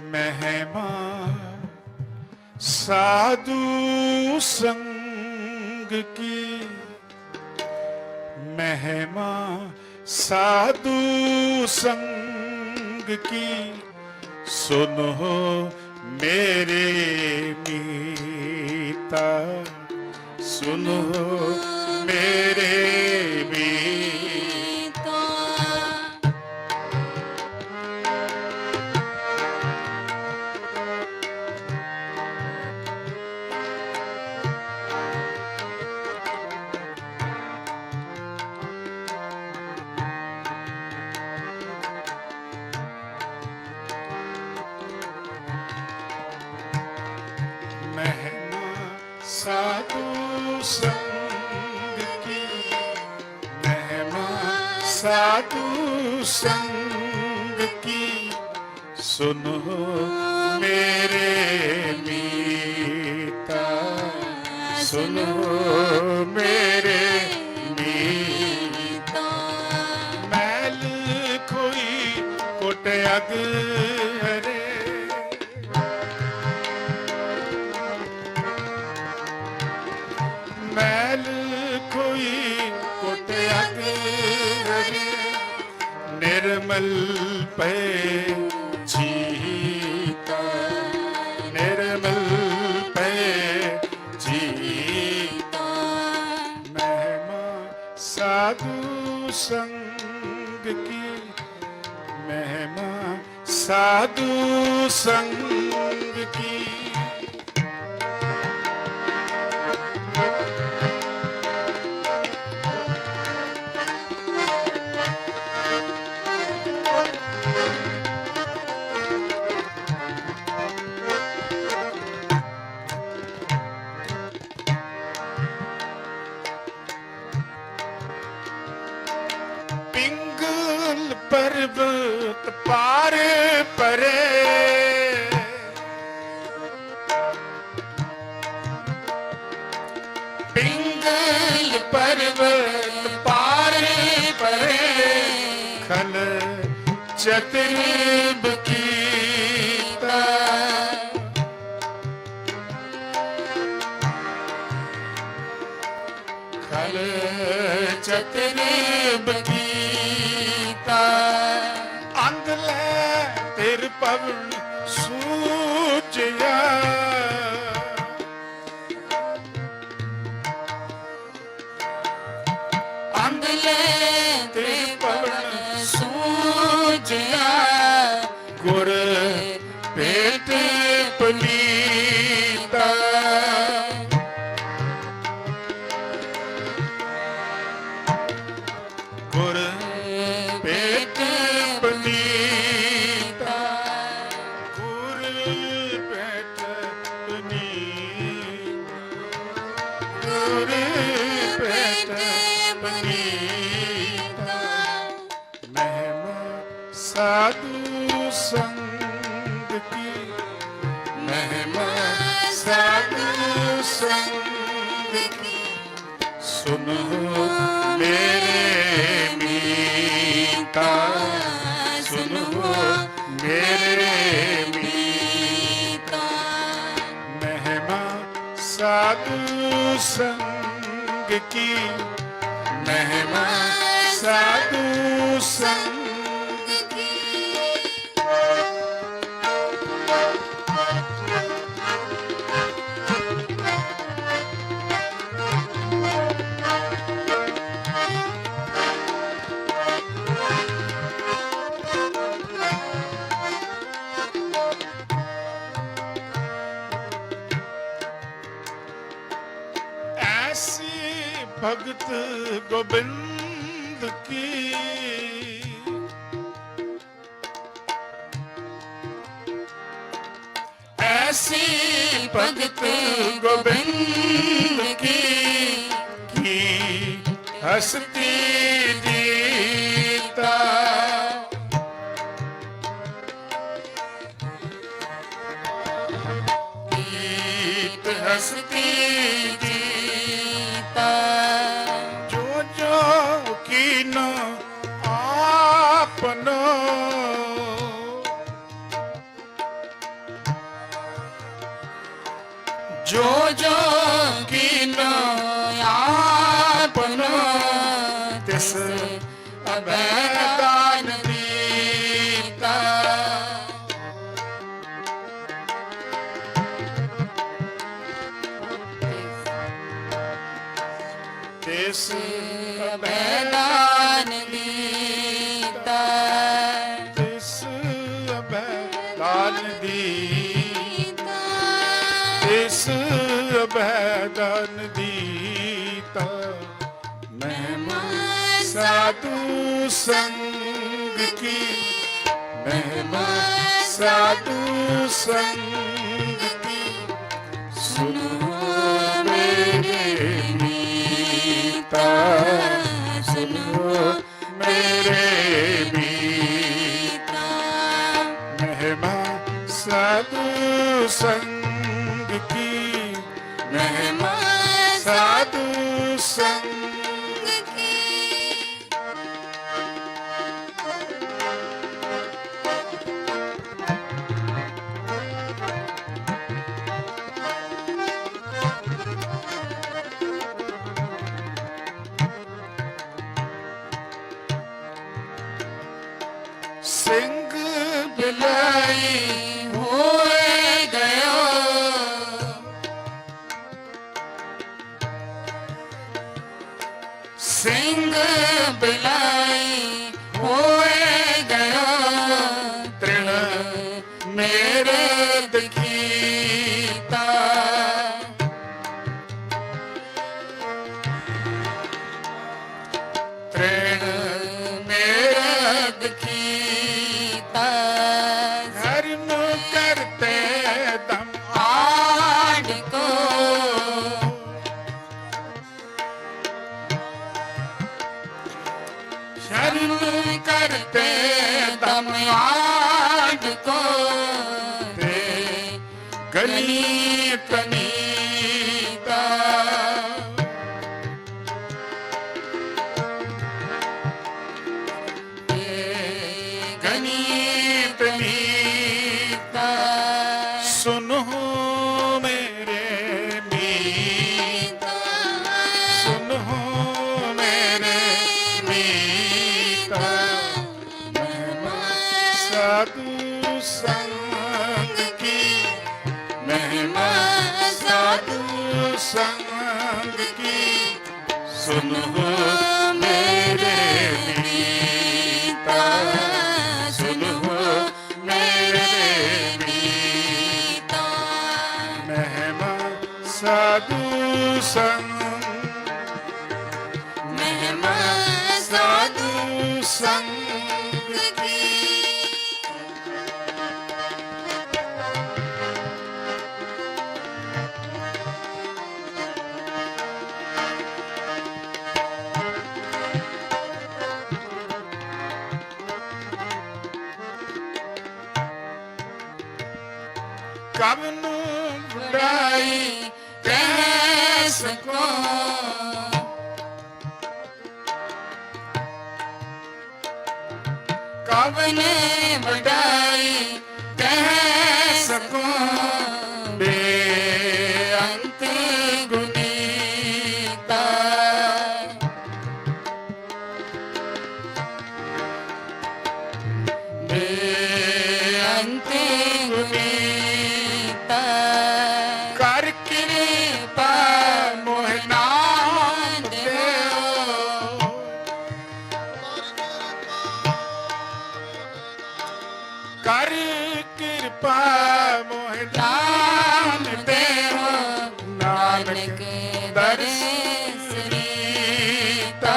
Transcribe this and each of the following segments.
ਮਹਿਮਾ ਸਾਧੂ ਸੰਗ ਕੀ? ਮਹਿਮਾ ਸਾਧੂ ਸੰਗ ਕੀ? ਸੁਨੋ ਮੇਰੇ ਮੀਤਾ ਸੁਨੋ ਮੇਰੇ ਸੰਗ ਕੀ ਮਹਿਮਾ ਸਾਧੂ ਸੰਗ ਕੀ ਸੁਨੋ ਮੇਰੇ ਮੀਤਾ ਸੁਨੋ ਮੇਰੇ ਮੀਤਾ ਮੈਲ ਕੋਈ ਕੋਟ ਅਗ ਹਰੇ ਨਿਰਮਲ ਪਏ ਜੀਤਾ। ਨਿਰਮਲ ਪਏ ਜੀਤਾ। ਮਹਿਮਾ ਸਾਧੂ ਸੰਗ ਕੀ। ਮਹਿਮਾ ਸਾਧੂ ਸੰਗ ਕੀ। ਚਤਰ ਬਕੀਤਾ। ਖਲ ਚਤਨ ਬਕੀਤਾ। ਅੰਧ ਲੈ ਤੇਰ ਪਵਨ ਸੁਨੋ ਮੇਰੇ ਮੀਤਾ ਸੁਨੋ ਮੇਰੇ ਮੀਤਾ। ਮਹਿਮਾ ਸਾਧੂ ਸੰਗ ਕੀ ਮਹਿਮਾ ਭਗਤ ਗੋਬਿੰਦ ਕੀ? ਐਸੀ ਭਗਤ ਗੋਬਿੰਦ ਕੀ? ਕੀ ਹਸਤੀ ਦੀਨ ਆਪਨੋ। ਜੋ ਜੋ ਕੀਨ ਆਪਨ ਤਿਸ ਅਬੈ ਇਸ ਅਬੈਦਨ ਦੀਤਾ ਮਹਿਮਾ ਸਾਧੂ ਸੰਗ ਕੀ? ਮਹਿਮਾ ਸਾਧੂ ਸੰਗ ਕੀ? ਸੁਨੋ ਮੇਰੇ ਮੀਤਾ ਸੁਨੋ ਮੇਰੇ ਮੀਤਾ। ਮਹਿਮਾ ਸਾਧੂ ਸੰਗ ਕਰਤੇ ਤਮ ਦਮ ਆੜ ਕੋ ਤੇ ਗਨੀ ਸੰਗ ਕੀ? ਸੁਨੋ ਮੇਰੇ ਮੀਤਾ ਸੁਨੋ ਮੇਰੇ ਮੀਤਾ। ਮਹਿਮਾ ਸਾਧੂ ਸੰਗ। ਮਹਿਮਾ ਸਾਧੂ ਸੰਗ। ਕਬ ਨੂੰ ਬੁੜਾਈ ਕਹਿ ਸਕੋ ਕਬ ਨੇ ਵਡਾਈ ਕਰ ਕਿਰਪਾ ਮੋਹ ਨਾਮ ਦੇਵ ਨਾਨਕ ਦਰਸ ਰੀਤਾ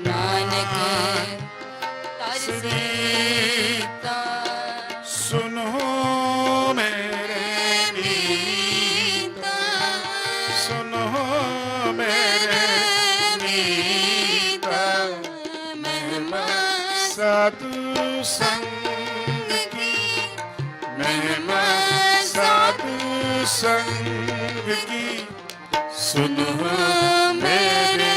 ਨਾਨਕ ਸ੍ਰੀ ਸੰਗ ਕੀ ਸੁਨੋ ਮੇਰੇ